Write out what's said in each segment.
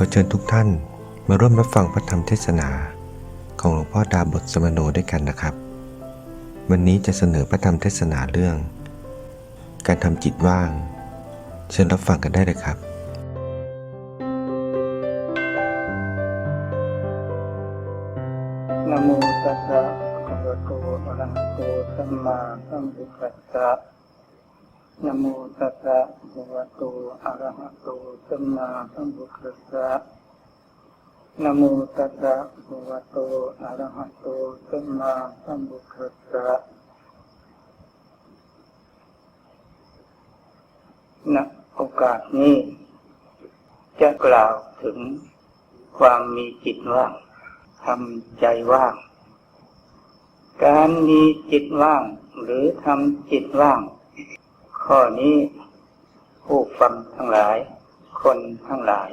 ขอเชิญทุกท่านมาร่วมรับฟังพระธรรมเทศนา ของหลวงพ่อดาบทสมโนด้วยกันนะครับ วันนี้จะเสนอพระธรรมเทศนาเรื่อง การทำจิตว่าง เชิญรับฟังกันได้เลยครับนะโมตัสสะภะคะวะโตอะระหะโตสัมมาสัมพุทธัสสะนะโม ตัสสะภะวะโตอะระหะโตสัมมาสัมพุทธัสสะนะโมตัสสะภะคะวะโตอะระหะโตสัมมาสัมพุทธัสสะณโอกาสนี้ จะกล่าวถึงความมีจิตว่างทำใจว่าง การมีจิตว่าง หรือทำจิตว่าง ข้อนี้ผู้ฟังทั้งหลาย คนทั้งหลาย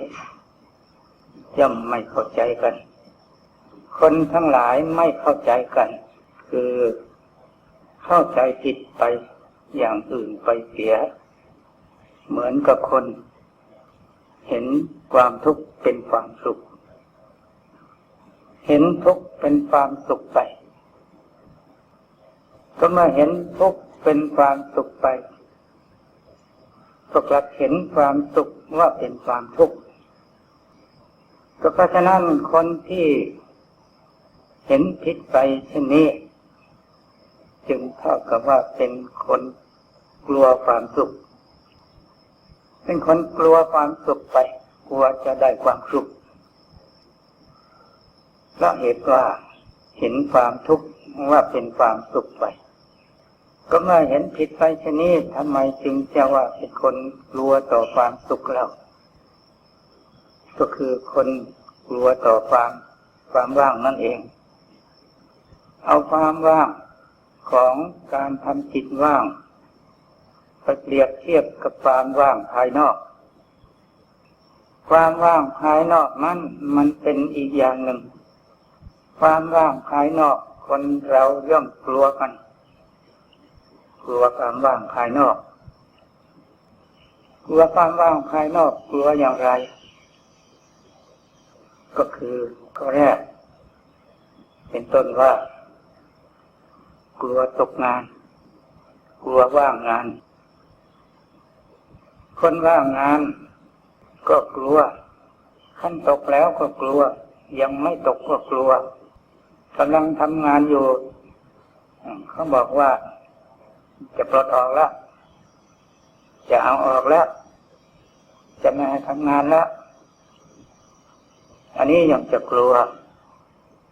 ย่อมไม่เข้าใจกัน คนทั้งหลายไม่เข้าใจกัน คือเข้าใจผิดไปอย่างอื่นไปเสีย เหมือนกับคน เห็นความทุกข์เป็นความสุข เห็นทุกข์เป็นความสุขไป ก็มื่อเห็นทุกข์เป็นความสุขไป ก็กลับเห็นความสุขว่าเป็นความทุกข์ก็เพราะฉะนั้นคนที่เห็นผิดไปเช่นนี้ จึงเท่ากับว่าเป็นคนกลัวความสุข เป็นคนกลัวความสุขไป กลัวจะได้ความสุขเพราะเหตุว่าเห็นความทุกข์ว่าเป็นความสุขไป ก็เมื่อเห็นผิดไปชนี้ทำไมจึงจะว่าเป็นคนกลัวต่อความสุขเราก็คือคนกลัวต่อความความว่างนั่นเอง เอาความว่างของการทำจิตว่างไปเปรียบเทียบกับความว่างภายนอก ความว่างภายนอกนั้นมันเป็นอีกอย่างหนึ่ง ความว่างภายนอกคนเราย่อมกลัวกัน กลัวความว่างภายนอก กลัวความว่างภายนอกกลัวอย่างไร ก็คือข้อแรก เป็นต้นว่า กลัวตกงาน กลัวว่างงาน คนว่างงาน ก็กลัวขั้นตกแล้วก็กลัว ยังไม่ตกก็กลัวกำลังทำงานอยู่เขาบอกว่า จะปลดออกแล้ว จะเอาออกแล้ว จะไม่ให้ทำงานแล้ว อันนี้ยังจะกลัว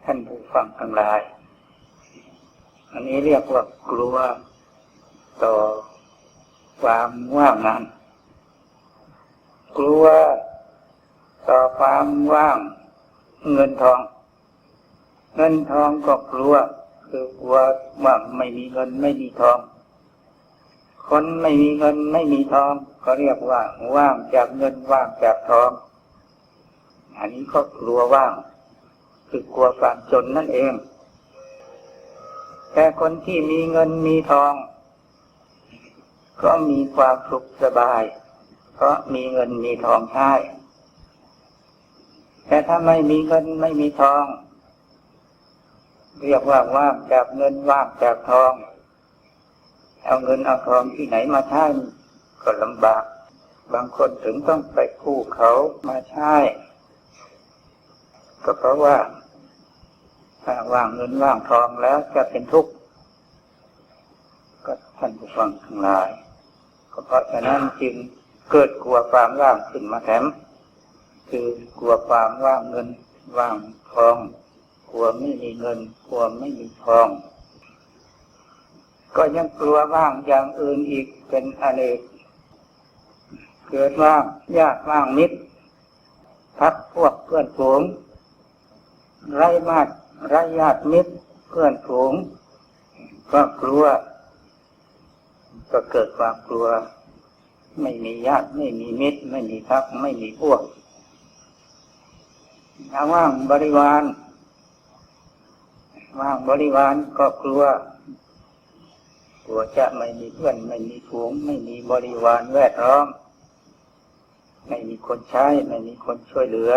ท่านผู้ฟังทั้งหลาย อันนี้เรียกว่ากลัวต่อความว่างงาน กลัวต่อความว่างเงินทอง เงินทองก็กลัว คือกลัวว่าไม่มีเงินไม่มีทอง คนไม่มีเงินไม่มีทองก็เรียกว่า ว่างจากเงินว่างจากทอง อันนี้ก็กลัวว่าง คือกลัวความจนนั่นเอง แต่คนที่มีเงินมีทอง ก็มีความสุขสบาย เพราะมีเงินมีทองใช้แต่ถ้าไม่มีเงินไม่มีทอง เรียกว่าว่างจากเงินว่างจากทอง เอาเงินเอาทองที่ไหนมาใช้ก็ลำบาก บางคนถึงต้องไปกู้เขามาใช้ก็เพราะว่าถ้าว่างเงินว่างทองแล้วจะเป็นทุกข์ก็ท่านผู้ฟังทั้งหลายก็เพราะฉะนั้นจึงเกิดกลัวความว่างขึ้นมาแถม คือกลัวความว่างเงินว่างทอง กลัวไม่มีเงิน กลัวไม่มีทอง ก็ยังกลัวว่างอย่างอื่นอีกเป็นอะไรเกิดว่างญาติว่างมิตรพักพวกเพื่อนฝูงไร้มาตรไร้ญาติมิตรเพื่อนฝูงก็กลัว ก็เกิดความกลัว ไม่มีญาติไม่มีมิตร ไม่มีพักไม่มีพวกถ้าว่างบริวารว่างบริวารก็กลัว กลัวจะไม่มีเพื่อนไม่มีฝูงไม่มีบริวารแวดล้อม ไม่มีคนใช้ ไม่มีคนช่วยเหลือ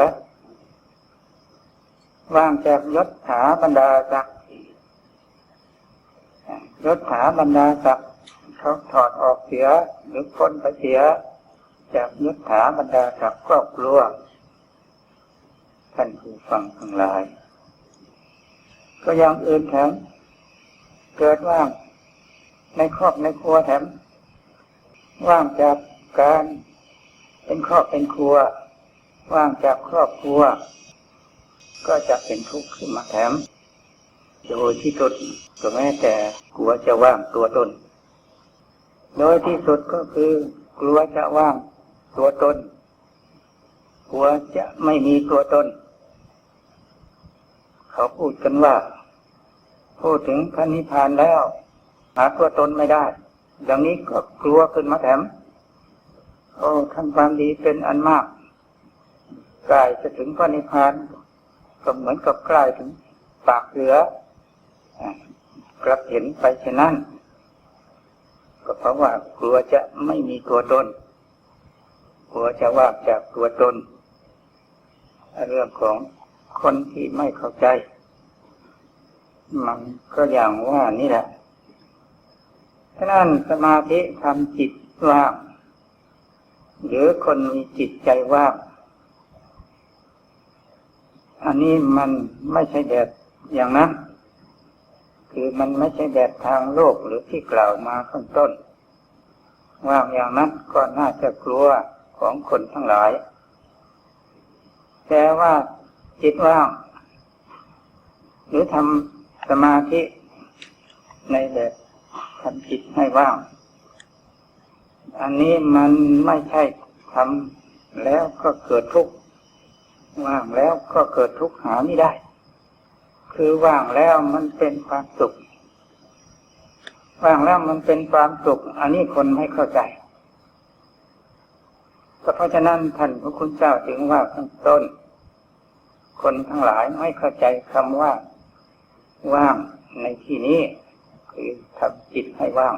ว่างจากยศถาบรรดาศักดิ์ยศถาบรรดาศักดิ์เขาถอดออกเสียหรือพ้นไปเสีย จากยศถาบรรดาศักดิ์ครอบครัวท่านผู้ฟังทั้งหลาย ก็ยังอื่นแถมเกิดว่าง ในครอบในครัวแถมว่างจากการเป็นครอบเป็นครัว ว่างจากครอบครัว ก็จะเป็นทุกข์ขึ้นมาแถมโดยที่สุดก็แม้แต่กลัวจะว่างตัวตน โดยที่สุดก็คือกลัวจะว่างตัวตน กลัวจะไม่มีตัวตน เขาพูดกันว่า พูดถึงพระนิพพานแล้ว หาตัวตนไม่ได้ ดังนี้ก็กลัวขึ้นมาแถมโอ้ทำความดีเป็นอันมากกล้จะถึงพระนิพพานก็เหมือนกับใกล้ถึงปากเรือกลับเห็นไปเช่นนั้นก็เพราะว่ากลัวจะไม่มีตัวตน กลัวจะว่างจากตัวตน เรื่องของคนที่ไม่เข้าใจ มันก็อย่างว่านี่แหละ ฉะนั้นสมาธิทำจิตว่างหรือคนมีจิตใจว่างอันนี้มันไม่ใช่แบบอย่างนั้นคือมันไม่ใช่แบบทางโลกหรือที่กล่าวมาข้างต้น ว่างอย่างนั้นก็น่าจะกลัวของคนทั้งหลาย แต่ว่าจิตว่าง หรือทำสมาธิในแบบ ทำจิตให้ว่าง อันนี้มันไม่ใช่ทำแล้วก็เกิดทุกข์ว่างแล้วก็เกิดทุกข์หาไม่ได้ คือว่างแล้วมันเป็นความสุข ว่างแล้วมันเป็นความสุข อันนี้คนไม่เข้าใจเพราะฉะนั้นท่านพระคุณเจ้าถึงว่าข้างต้น คนทั้งหลายไม่เข้าใจคำว่า ว่างในที่นี้ คือทำจิตให้ว่าง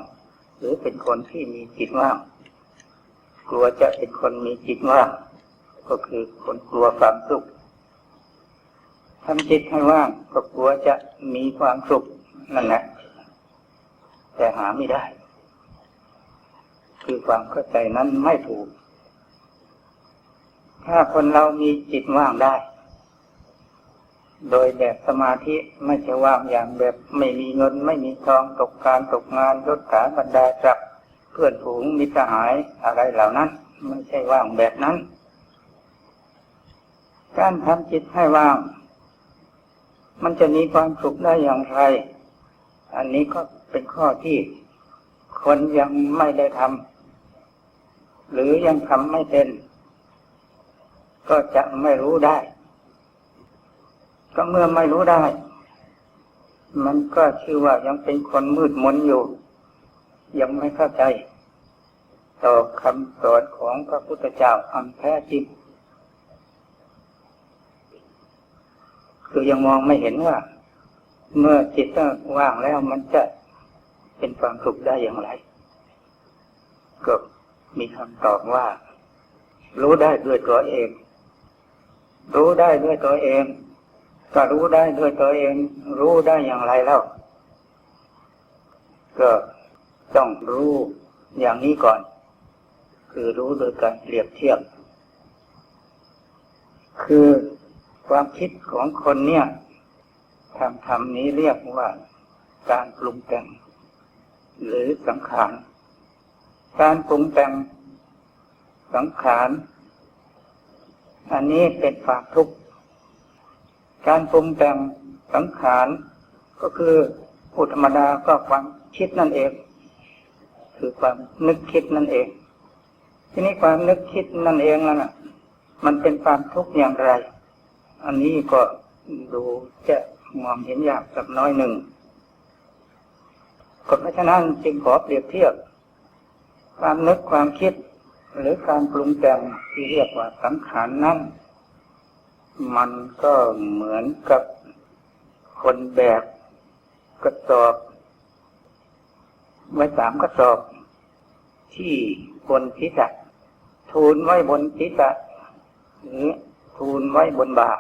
หรือเป็นคนที่มีจิตว่าง กลัวจะเป็นคนมีจิตว่าง ก็คือคนกลัวความสุขทำจิตให้ว่างก็กลัวจะมีความสุขนั่นแหละแต่หาไม่ได้ คือความเข้าใจนั้นไม่ถูก ถ้าคนเรามีจิตว่างได้ โดยแบบสมาธิไม่ใช่ว่างอย่างแบบไม่มีเงินไม่มีทองตกการตกงานยศถาบรรดาศักดิ์เพื่อนฝูงมิตรหายอะไรเหล่านั้น ไม่ใช่ว่างแบบนั้น การทำจิตให้ว่าง มันจะมีความสุขได้อย่างไร อันนี้ก็เป็นข้อที่ คนยังไม่ได้ทำหรือยังทำไม่เป็น ก็จะไม่รู้ได้ ก็เมื่อไม่รู้ได้ มันก็ชื่อว่ายังเป็นคนมืดมนอยู่ ยังไม่เข้าใจ ต่อคำสอนของพระพุทธเจ้าอันแท้จริงคือยังมองไม่เห็นว่า เมื่อจิตว่างแล้วมันจะเป็นความสุขได้อย่างไร ก็มีคำตอบว่า รู้ได้ด้วยตัวเอง รู้ได้ด้วยตัวเอง ก็รู้ได้ด้วยตัวเอง รู้ได้อย่างไรแล้ว ก็ต้องรู้อย่างนี้ก่อน คือรู้โดยการเปรียบเทียบ คือความคิดของคนเนี่ยทางธรรมนี้เรียกว่าการปรุงแต่ง หรือสังขาร การปรุงแต่งสังขาร อันนี้เป็นความทุกข์ การปรุงแต่งสังขารก็คือพูดธรรมดาก็ความคิดนั่นเอง คือความนึกคิดนั่นเอง ทีนี้ความนึกคิดนั่นเองนั่นน่ะมันเป็นความทุกข์อย่างไร อันนี้ก็ดูจะมองเห็นยากสักน้อยหนึ่งก็เพราะฉะนั้นจึงขอเปรียบเทียบ ความนึกความคิด หรือการปรุงแต่งที่เรียกว่าสังขารนั้น มันก็เหมือนกับคนแบกกระสอบ ไว้สามกระสอบ ที่บนทิศทูลไว้บนศีรษะหรือทูลไว้บนบ่า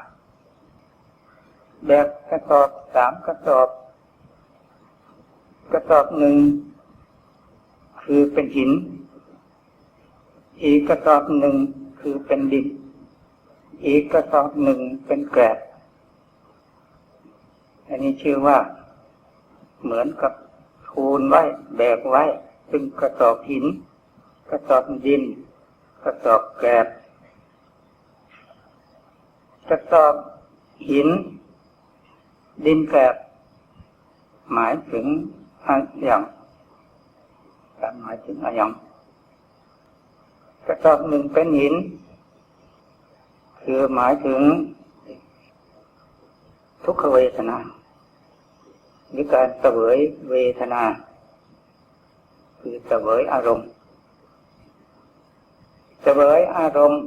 แบบกระสอบสามกระสอบ กระสอบหนึ่งคือเป็นหิน อีกกระสอบหนึ่งคือเป็นดิน อีกกระสอบหนึ่งเป็นแกลบอันนี้ชื่อว่า เหมือนกับทูลไว้แบกไว้ ซึ่งกระสอบหิน กระสอบดิน กระสอบแกลบกระสอบหิน ดินแกลบหมายถึงอะไรอย่างการหมายถึงอะไรอย่างกระสอบหนึ่งเป็นหิน คือหมายถึง ทุกขเวทนาหรือการเสวยเวทนา คือเสวยอารมณ์เสวยอารมณ์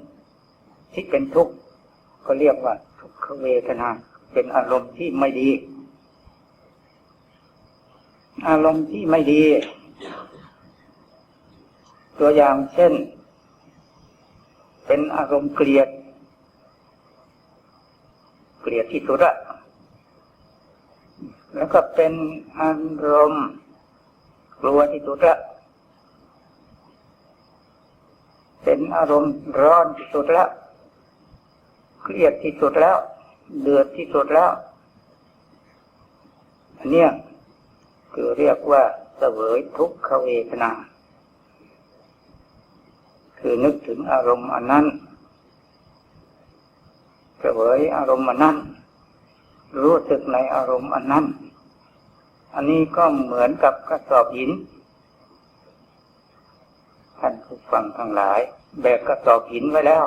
ที่เป็นทุกข์ก็เรียกว่า ทุกขเวทนา เป็นอารมณ์ที่ไม่ดี อารมณ์ที่ไม่ดี ตัวอย่างเช่น เป็นอารมณ์เกลียด เกลียดที่สุดอะแล้วก็เป็นอารมณ์กลัวที่สุดละเป็นอารมณ์ร้อนที่สุดแล้วเครียดที่สุดแล้ว เดือดที่สุดแล้ว อันเนี้ยคือเรียกว่าเสวยทุกขเวทนา คือนึกถึงอารมณ์อันนั้น เสวยอารมณ์อันนั้น รู้สึกในอารมณ์อันนั้น อันนี้ก็เหมือนกับกระสอบหิน ท่านผู้ฟังทั้งหลาย แบกกระสอบหินไว้แล้ว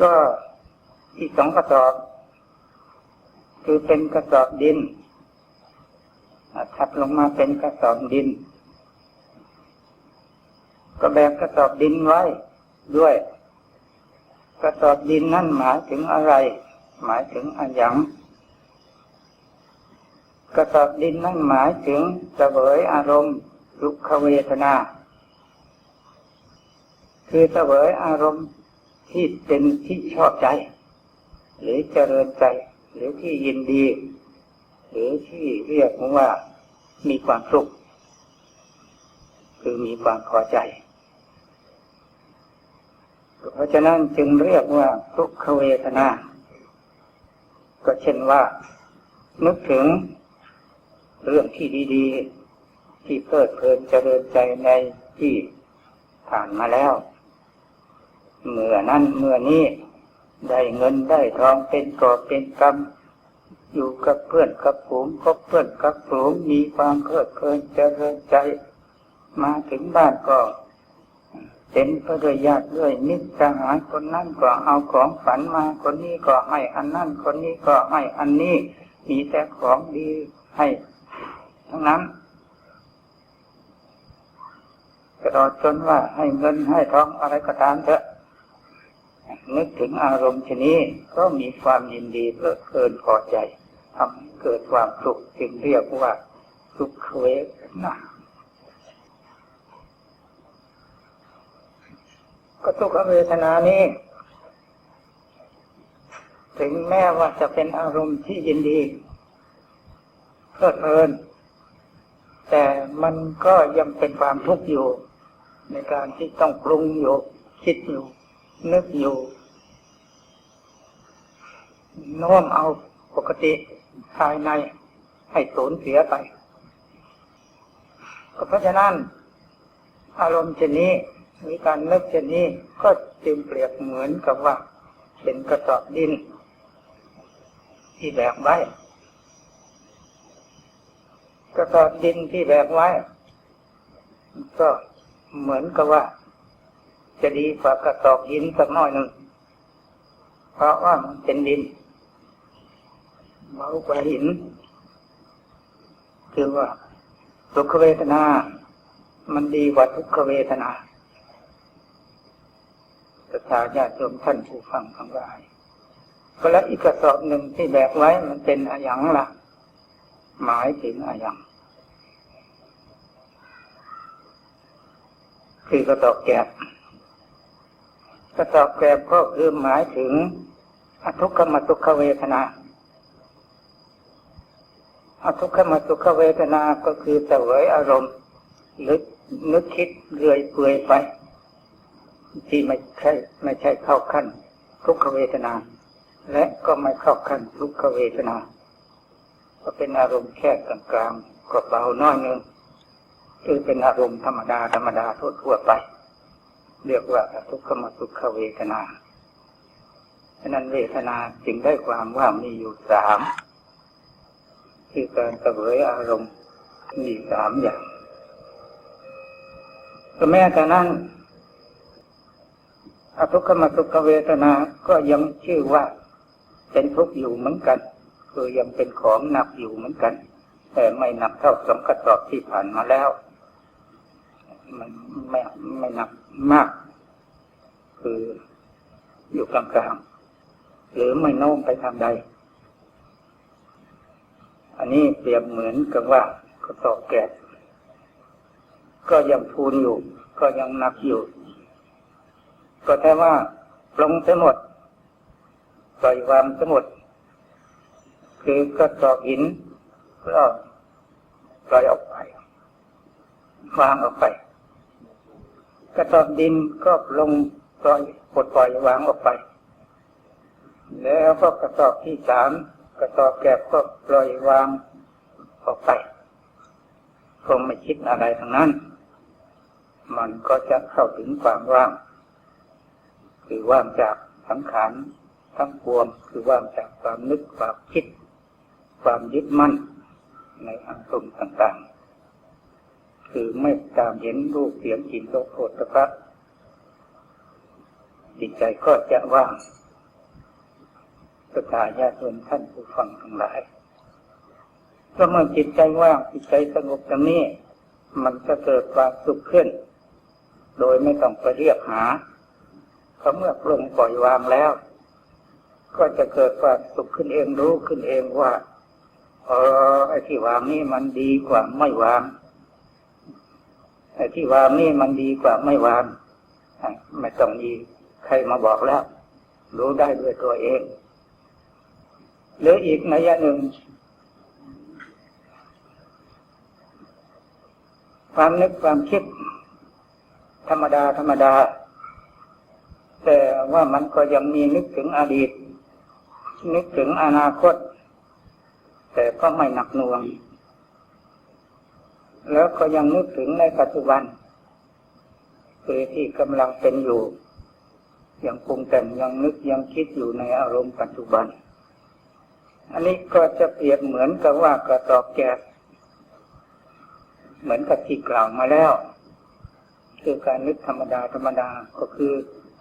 ก็อีกสองกระสอบ คือเป็นกระสอบดินถัดลงมาเป็นกระสอบดิน ก็แบกกระสอบดินไว้ด้วย กระสอบดินนั่นหมายถึงอะไร หมายถึงอันยังกระสอบดินนั่นหมายถึงเสวยอารมณ์ลุกขเวทนา คือเสวยอารมณ์ที่เป็นที่ชอบใจ หรือเจริญใจ หรือที่ยินดี หรือที่เรียกว่ามีความสุข คือมีความพอใจ เพราะฉะนั้นจึงเรียกว่าทุกขเวทนา ก็เช่นว่า นึกถึงเรื่องที่ดีๆ ที่เพลิดเพลินเจริญใจในที่ผ่านมาแล้ว เมื่อนั้นเมื่อนี้ ได้เงินได้ทองเป็นกอบเป็นกำอยู่กับเพื่อนกับฝูงคบเพื่อนกับฝูงมีความเพลิดเพลินเจริญใจ มาถึงบ้านก็ เต็มไปด้วยญาติด้วยมิตรสหายคนนั้นก็เอาของฝันมาคนนี้ก็ให้อันนั้นคนนี้ก็ให้อันนี้มีแต่ของดีให้ทั้งนั้นตลอดจนว่าให้เงินให้ทองอะไรก็ตามเถอะนึกถึงอารมณ์ชนี้ก็มีความยินดีเพลิดเพลินพอใจทำให้เกิดความสุขจึงเรียกว่าสุขเวทนา ก็ทุกขเวทนานี้ ถึงแม้ว่าจะเป็นอารมณ์ที่ยินดีเพลิดเพลิน แต่มันก็ยังเป็นความทุกข์อยู่ ในการที่ต้องปรุงอยู่คิดอยู่ นึกอยู่โน้มเอาปกติภายในให้สูญเสียไป ก็เพราะฉะนั้น อารมณ์ชนนี้ มีการนึกเช่นนี้ก็จึงเปรียบเหมือนกับว่า เป็นกระสอบดิน ที่แบกไว้ กระสอบดินที่แบกไว้ ก็เหมือนกับว่า จะดีกว่ากระสอบหินสักน้อยหนึ่งเพราะว่ามันเป็นดินเบากว่าหิน คือว่าทุกขเวทนา มันดีกว่าทุกขเวทนา ทธาญาติโยมท่านผู้ฟังทั้งหลายก็แล้วอีกกระสอบหนึ่งที่แบกไว้มันเป็นอะยังละหมายถึงอะยังคือกระตอกแกบกระตอกแกบก็คือหมายถึงอทุกขมทุขเวทนาอทุกขมทุขเวทนาก็คือเสวยอารมณ์หรือนึกคิดเรื่อยเปื่อยไป ที่ไม่ใช่ไม่ใช่เข้าขั้น ทุกขเวทนา และก็ไม่เข้าขั้นทุกขเวทนา ก็เป็นอารมณ์แค่กลางๆก็เบาน้อยนึงคือเป็นอารมณ์ธรรมดาธรรมดาทั่วๆไป เรียกว่าทุกขมสุขเวทนาฉะนั้นเวทนาจึงได้ความว่ามีอยู่สามคือการเสวยอารมณ์มีสามอย่างก็แม้แต่นั้น อทุกขมสุขเวทนา ก็ยังชื่อว่า เป็นทุกข์อยู่เหมือนกัน คือยังเป็นของหนักอยู่เหมือนกัน แต่ไม่หนักเท่าสมกระสอบที่ผ่านมาแล้ว มันไม่ไม่หนักมาก คืออยู่กลางๆหรือไม่โน้มไปทางใด อันนี้เปรียบเหมือนกับว่ากระสอบแก๊สก็ยังทูนอยู่ ก็ยังหนักอยู่ ก็แค่ว่าลงไปหมดปล่อยวางไปหมดคือกระสอบหินก็ปล่อยออกไปวางออกไปกระสอบดินก็ลงปล่อยปลดปล่อยวางออกไป แล้วก็กระสอบที่สามกระสอบแกบก็ปล่อยวางออกไป คงไม่คิดอะไรทั้งนั้น มันก็จะเข้าถึงความว่าง คือว่างจากสังขารทั้งปวงคือว่างจากความนึกความคิด ความยึดมั่น ในอารมณ์ต่างๆ คือไม่ตามเห็นรูปเสียงกลิ่นรสโผฏฐัพพะจิตใจก็จะว่างสตาญาติโยมท่านผู้ฟังทั้งหลายก็เมื่อจิตใจว่างจิตใจสงบตรงนี้ มันจะเกิดความสุขขึ้น โดยไม่ต้องไปเรียกหา พราะเมื่อปลงปล่อยวางแล้ว ก็จะเกิดความสุขขึ้นเองรู้ขึ้นเองว่าเออไอ้ที่วางนี่มันดีกว่าไม่วางไอ้ที่วางนี่มันดีกว่าไม่วางไม่ต้องมีใครมาบอกแล้ว รู้ได้ด้วยตัวเองหรืออีกนัยหนึ่ง ความนึกความคิด ธรรมดาธรรมดา ว่ามันก็ยังมีนึกถึงอดีต นึกถึงอนาคต แต่ก็ไม่หนักหน่วง แล้วก็ยังนึกถึงในปัจจุบันคือที่กำลังเป็นอยู่ ยังปรุงแต่งยังนึกยังคิดอยู่ในอารมณ์ปัจจุบัน อันนี้ก็จะเปรียบเหมือนกับว่ากระตอกแก๊สเหมือนกับที่กล่าวมาแล้ว คือการนึกธรรมดาธรรมดาก็คือ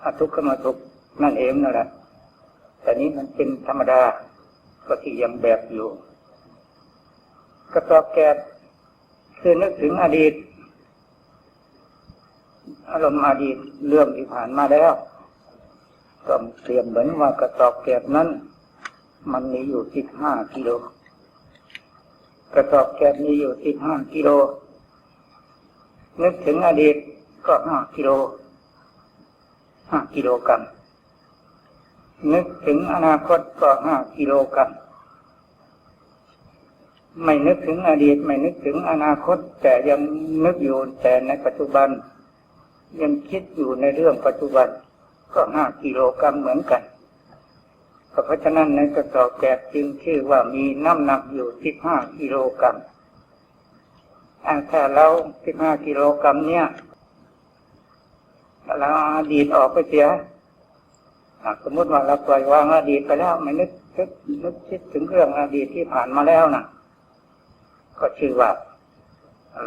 อทุกขมาทุกข์นั่นเองนั่นแหละแต่นี้มันเป็นธรรมดาก็ที่ยังแบบอยู่กระตอกแก๊สคือนึกถึงอดีต อารมณ์อดีตเรื่องที่ผ่านมาแล้วก็เปรียบเหมือนว่ากระสอบแกบนั้น มันมีอยู่สิบห้ากิโลกระสอบแกบมีอยู่สิบห้ากิโล นึกถึงอดีตก็ห้ากิโล ห้ากิโลกรัมนึกถึงอนาคตก็ห้ากิโลกรัมไม่นึกถึงอดีต ไม่นึกถึงอนาคต แต่ยังนึกอยู่แต่ในปัจจุบัน ยังคิดอยู่ในเรื่องปัจจุบัน ก็ห้ากิโลกรัมเหมือนกันเพราะฉะนั้นในกระสอบแกบจึงชื่อว่ามีน้ำหนักอยู่สิบห้ากิโลกรัมถ้าเราสิบห้ากิโลกรัมเนี่ย เราอดีตออกไปเสียสมมติว่าเราปล่อยวางอดีตไปแล้วไม่นึกคิดนึกคิดถึงเรื่องอดีตที่ผ่านมาแล้วนะก็ชื่อว่า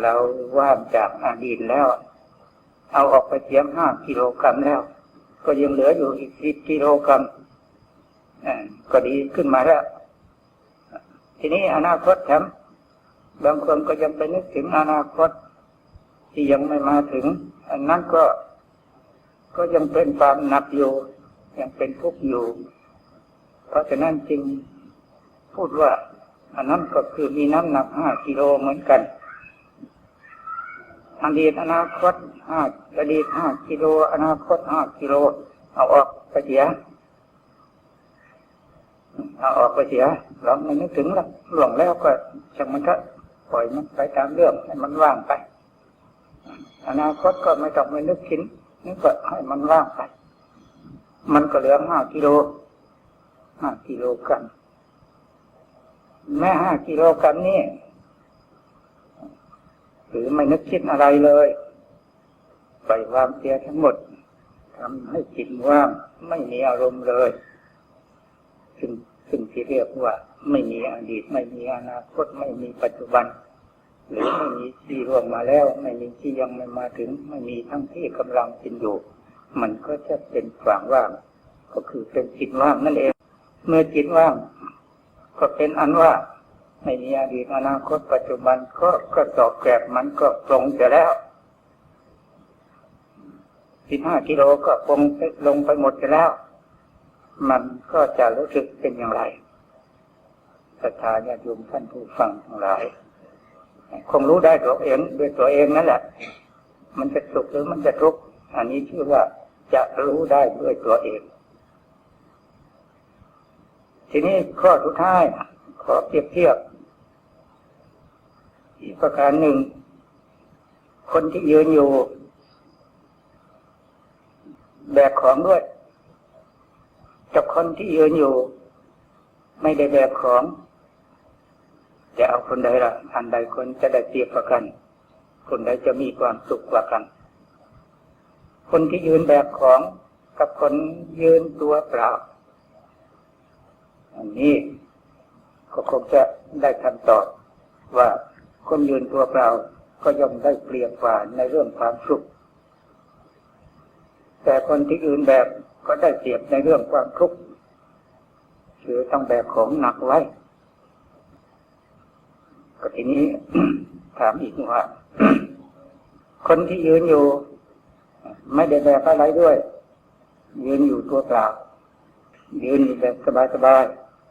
เราว่างจากอดีตแล้ว เอาออกไปเสียห้ากิโลกรัมแล้ว ก็ยังเหลืออยู่อีกสิบกิโลกรัมก็ดีขึ้นมาแล้ว ทีนี้อนาคตแถมบางคนก็ยังไปนึกถึงอนาคต ที่ยังไม่มาถึง อันนั้นก็ ก็ยังเป็นความหนักอยู่ยังเป็นทุกข์อยู่ เพราะฉะนั้นจึงพูดว่าอันนั้นก็คือมีน้ำหนักห้ากิโลเหมือนกันอดีตอนาคตห้าอดีตห้ากิโลอนาคตห้ากิโลเอาออกไปเสียเอาออกไปเสียเราไม่นึกถึงหรอกหลวงแล้วก็ช่างมันก็ปล่อยมันไปตามเรื่องให้มันว่างไป อนาคตก็ไม่ต้องไปนึกถึง นึกก็ให้มันว่างไป มันก็เหลือห้ากิโลห้ากิโลกรัมแม่ห้ากิโลกรัมนี่หรือไม่นึกคิดอะไรเลยปล่อยวางเสียทั้งหมดทำให้จิตว่างไม่มีอารมณ์เลย ซึ่งซึ่งที่เรียกว่า ไม่มีอดีต ไม่มีอนาคต ไม่มีปัจจุบัน หรือไม่มีที่ร่วงมาแล้ว ไม่มีที่ยังไม่มาถึง ไม่มีทั้งที่กำลังเป็นอยู่มันก็จะเป็นความว่าง ก็คือเป็นจิตว่างนั่นเอง เมื่อจิตว่าง ก็เป็นอันว่าไม่มีอดีตอนาคตปัจจุบันก็ก็ตอบแกรบมันก็ปรงจะแล้วสิบห้ากิโลก็ปรงลงไปหมดไปแล้ว มันก็จะรู้สึกเป็นอย่างไรศรัทธาญาติโยมท่านผู้ฟังทั้งหลาย คงรู้ได้ตัวเองด้วยตัวเองนั่นแหละ มันจะสุขหรือมันจะทุกข์อันนี้ชื่อว่าจะรู้ได้ด้วยตัวเอง ทีนี้ข้อสุดท้ายขอเปรียบเทียบ อีกประการหนึ่ง คนที่ยืนอยู่ แบกของด้วยกับคนที่ยืนอยู่ ไม่ได้แบกของ จะเอาคนใดละอันใดคนจะได้เปรียบกว่ากัน คนใดจะมีความสุขกว่ากัน คนที่ยืนแบกของกับคนยืนตัวเปล่า อันนี้ก็คงจะได้คำตอบว่าคนยืนตัวเปล่าก็ย่อมได้เปรียบกว่าในเรื่องความสุข แต่คนที่ยืนแบบก็ได้เปรียบในเรื่องความทุกข์คือต้องแบกของหนักไว้ ทีนี้ถามอีกว่า คนที่ยืนอยู่ ไม่ได้แบกอะไรด้วย ยืนอยู่ตัวเปล่า ยืนอยู่แบบสบาย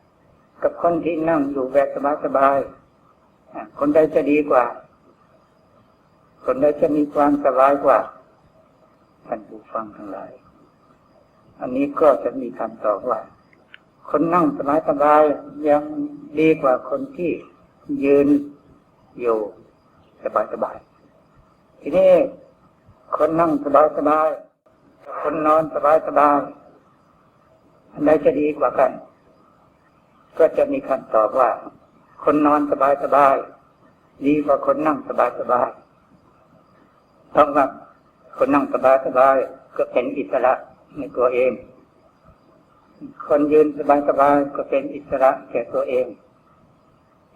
ๆ กับคนที่นั่งอยู่แบบสบายๆ คนใดจะดีกว่า คนใดจะมีความสบายกว่าท่านผู้ฟังทั้งหลาย อันนี้ก็จะมีคำตอบว่า คนนั่งสบายๆยังดีกว่าคนที่ ยืนอยู่สบายๆทีนี้คนนั่งสบายๆคนนอนสบายๆอันใดจะดีกว่ากัน ก็จะมีคำตอบว่า คนนอนสบายๆดีกว่าคนนั่งสบายๆเพราะว่าคนนั่งสบายๆก็เป็นอิสระในตัวเอง คนยืนสบายๆก็เป็นอิสระแก่ตัวเอง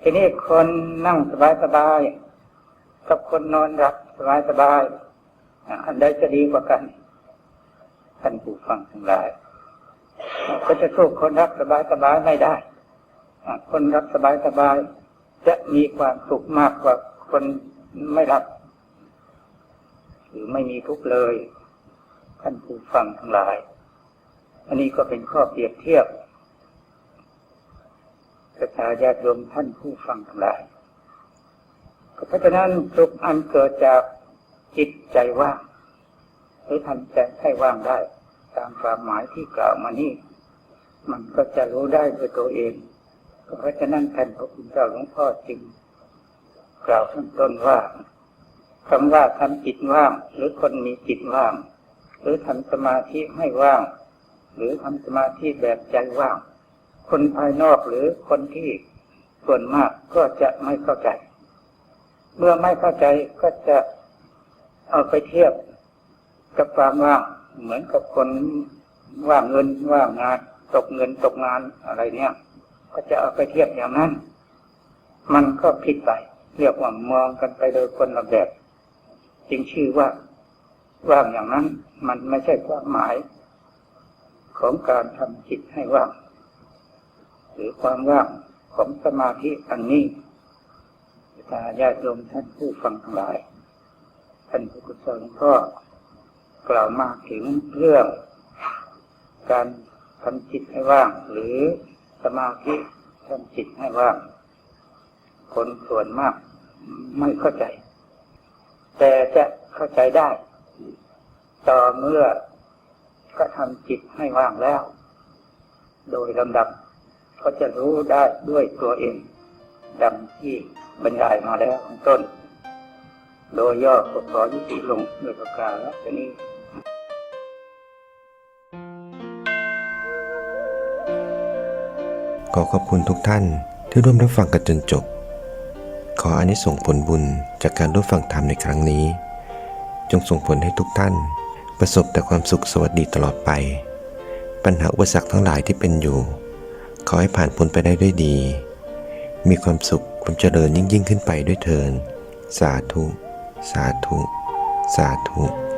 ทีนี้คนนั่งสบายๆกับคนนอนหลับสบายๆอันใดจะดีกว่ากันท่านผู้ฟังทั้งหลายก็จะสู้คนรักสบายๆไม่ได้คนรักสบายๆจะมีความสุขมากกว่าคนไม่รักหรือไม่มีทุกข์เลย ท่านผู้ฟังทั้งหลาย อันนี้ก็เป็นข้อเปรียบเทียบ ศรัทธาญาติโยมท่านผู้ฟังทั้งหลายเพราะฉะนั้นสุขอันเกิดจากจิตใจว่างหรือทำใจให้ว่างได้ ตามความหมายที่กล่าวมานี้มันก็จะรู้ได้ด้วยตัวเอง เพราะฉะนั้นท่านพระคุณเจ้าหลวงพ่อจึงกล่าวข้างต้นว่าคำว่าทำจิตว่าง หรือคนมีจิตว่าง หรือทำสมาธิให้ว่าง หรือทำสมาธิแบบใจว่าง คนภายนอกหรือคนที่ส่วนมากก็จะไม่เข้าใจ เมื่อไม่เข้าใจก็จะเอาไปเทียบกับความว่างเหมือนกับคนว่างเงินว่างงาน ตกเงินตกงานอะไรเนี่ย ก็จะเอาไปเทียบอย่างนั้น มันก็ผิดไป เรียกว่ามองกันไปโดยคนละแบบ จึงชื่อว่าว่างอย่างนั้น มันไม่ใช่ความหมาย ของการทำจิตให้ว่าง หรือความว่างของสมาธิอันนี้ตาญาติโยมท่านผู้ฟังทั้งหลาย ท่านผู้กุศลก็กล่าวมาถึงเรื่อง การทำจิตให้ว่าง หรือสมาธิทำจิตให้ว่าง คนส่วนมากไม่เข้าใจจแต่จะเข้าใจได้ ต่อเมื่อก็ทำจิตให้ว่างแล้ว โดยลำดับ ก็จะรู้ได้ด้วยตัวเองดังที่บรรยายมาแล้วข้างต้น โดยย่อก็ขอยุติลงด้วยประกาศนี้ขอขอบคุณทุกท่านที่ร่วมรับฟังกันจนจบ ขออานิสงส์ผลบุญจากการร่วมฟังธรรมในครั้งนี้ จงส่งผลให้ทุกท่าน ประสบแต่ความสุขสวัสดีตลอดไป ปัญหาอุปสรรคทั้งหลายที่เป็นอยู่ ขอให้ผ่านพ้นไปได้ด้วยดี มีความสุขความเจริญยิ่งยิ่งขึ้นไปด้วยเถิน สาธุ สาธุ สาธุ